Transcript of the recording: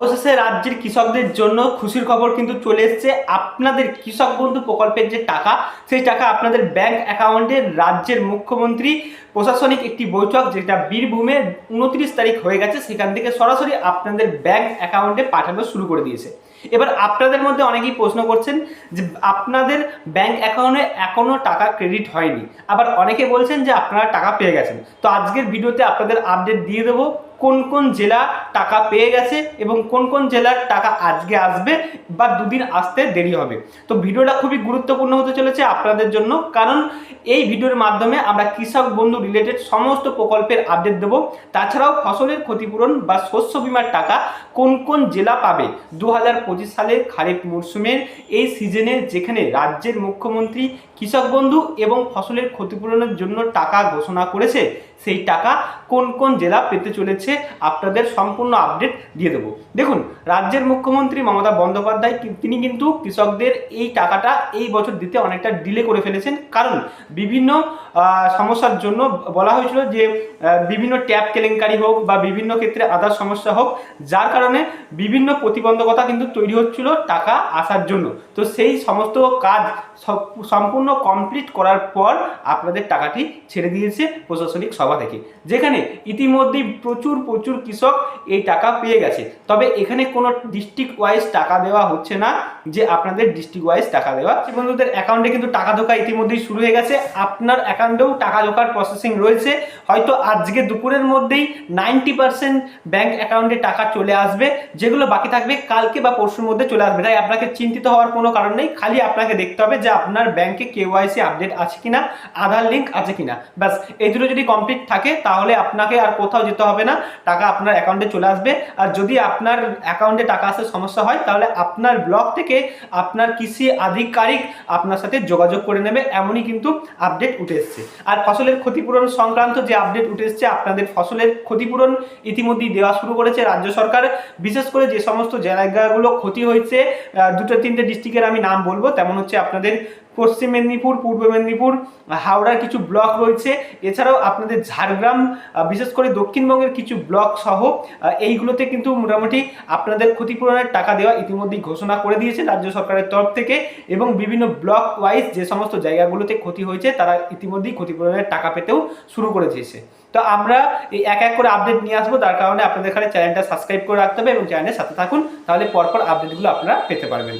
অবশেষে রাজ্যের কৃষকদের জন্য খুশির খবর কিন্তু চলে এসছে। আপনাদের কৃষক বন্ধু প্রকল্পের যে টাকা, সেই টাকা আপনাদের ব্যাংক অ্যাকাউন্টে রাজ্যের মুখ্যমন্ত্রী প্রশাসনিক একটি বৈঠক, যেটা বীরভূমে উনত্রিশ তারিখ হয়ে গেছে, সেখান থেকে সরাসরি আপনাদের ব্যাংক অ্যাকাউন্টে পাঠানো শুরু করে দিয়েছে। এবার আপনাদের মধ্যে অনেকেই প্রশ্ন করছেন যে, আপনাদের ব্যাংক অ্যাকাউন্টে এখনও টাকা ক্রেডিট হয়নি। আবার অনেকে বলছেন যে, আপনারা টাকা পেয়ে গেছেন। তো আজকের ভিডিওতে আপনাদের আপডেট দিয়ে দেবো। কোন কোন জেলা টাকা পেয়ে গেছে এবং কোন কোন জেলার টাকা আজকে আসবে বা দুদিন আসতে দেরি হবে। তো ভিডিওটা খুবই গুরুত্বপূর্ণ হতে চলেছে আপনাদের জন্য, কারণ এই ভিডিওর মাধ্যমে আমরা কৃষক বন্ধু রিলেটেড সমস্ত প্রকল্পের আপডেট দেবো। তাছাড়াও ফসলের ক্ষতিপূরণ বা শস্য বিমার টাকা কোন কোন জেলা পাবে? দু হাজার পঁচিশ সালের খারিফ মরশুমের এই সিজনে যেখানে রাজ্যের মুখ্যমন্ত্রী কৃষক বন্ধু এবং ফসলের ক্ষতিপূরণের জন্য টাকা ঘোষণা করেছে, সেই টাকা কোন কোন জেলা পেতে চলেছে? আপনাদের সম্পূর্ণ আপডেট দিয়ে দেবো। দেখুন, রাজ্যের মুখ্যমন্ত্রী মমতা বন্দ্যোপাধ্যায় তিনি কিন্তু কৃষকদের এই টাকাটা এই বছর দিতে অনেকটা ডিলে করে ফেলেছেন। কারণ বিভিন্ন সমস্যার জন্য বলা হয়েছিল যে বিভিন্ন ট্যাপ কেলেঙ্কারি হোক বা বিভিন্ন ক্ষেত্রে আদার সমস্যা হোক, যার কারণে বিভিন্ন প্রতিবন্ধকতা কিন্তু তৈরি হচ্ছিল টাকা আসার জন্য। তো সেই সমস্ত কাজ সম্পূর্ণ কমপ্লিট করার পর আপনাদের টাকাটি ছেড়ে দিয়েছে প্রশাসনিক সভা থেকে। যেখানে ইতিমধ্যেই প্রচুর প্রচুর প্রচুর কৃষক এই টাকা পেয়ে গেছে। তবে এখানে কোনো ডিস্ট্রিক্ট ওয়াইজ টাকা দেওয়া হচ্ছে না যে আপনাদের ডিস্ট্রিক্ট ওয়াইজ টাকা দেওয়া। বন্ধুদের অ্যাকাউন্টে কিন্তু টাকা ঢোকা ইতিমধ্যেই শুরু হয়ে গেছে। আপনার অ্যাকাউন্টেও টাকা ঢোকার প্রসেসিং রয়েছে। হয়তো আজকে দুপুরের মধ্যেই নাইনটি পার্সেন্ট ব্যাঙ্ক অ্যাকাউন্টে টাকা চলে আসবে। যেগুলো বাকি থাকবে কালকে বা পরশুর মধ্যে চলে আসবে। তাই আপনাকে চিন্তিত হওয়ার কোনো কারণ নেই। খালি আপনাকে দেখতে হবে যে আপনার ব্যাংকে কেওয়াইসি আপডেট আছে কিনা, আধার লিঙ্ক আছে কিনা। ব্যাস, এই দুটো যদি কমপ্লিট থাকে তাহলে আপনাকে আর কোথাও যেতে হবে না। টাকা আপনার অ্যাকাউন্টে চলে আসবে। আর যদি আপনার অ্যাকাউন্টে টাকা আসার সমস্যা হয়, তাহলে আপনার ব্লক থেকে আপনার কৃষি আধিকারিক আপনার সাথে যোগাযোগ করে নেবে। এমনই কিন্তু আপডেট উঠে এসছে। আর ফসলের ক্ষতিপূরণ সংক্রান্ত যে আপডেট উঠে এসছে, আপনাদের ফসলের ক্ষতিপূরণ ইতিমধ্যেই দেওয়া শুরু করেছে রাজ্য সরকার। বিশেষ করে যে সমস্ত জায়গাগুলো ক্ষতি হয়েছে দুটো তিনটে ডিস্ট্রিক্টের আমি নাম বলব। তেমন হচ্ছে আপনাদের পশ্চিম মেদিনীপুর, পূর্ব মেদিনীপুর, হাওড়ার কিছু ব্লক রয়েছে। এছাড়াও আপনাদের ঝাড়গ্রাম বিশেষ করে দক্ষিণবঙ্গের কিছু ব্লক সহ এইগুলোতে কিন্তু মোটামুটি আপনাদের ক্ষতিপূরণের টাকা দেওয়া ইতিমধ্যেই ঘোষণা করে দিয়েছে রাজ্য সরকারের তরফ থেকে এবং বিভিন্ন ব্লক ওয়াইজ যে সমস্ত জায়গাগুলোতে ক্ষতি হয়েছে, তারা ইতিমধ্যেই ক্ষতিপূরণের টাকা পেতেও শুরু করে দিয়েছে। তো আমরা এই এক এক করে আপডেট নিয়ে আসব, তার কারণে আপনাদের এখানে চ্যানেলটা সাবস্ক্রাইব করে রাখতে হবে এবং চ্যানেলের সাথে থাকুন, তাহলে পরপর আপডেটগুলো আপনারা পেতে পারবেন।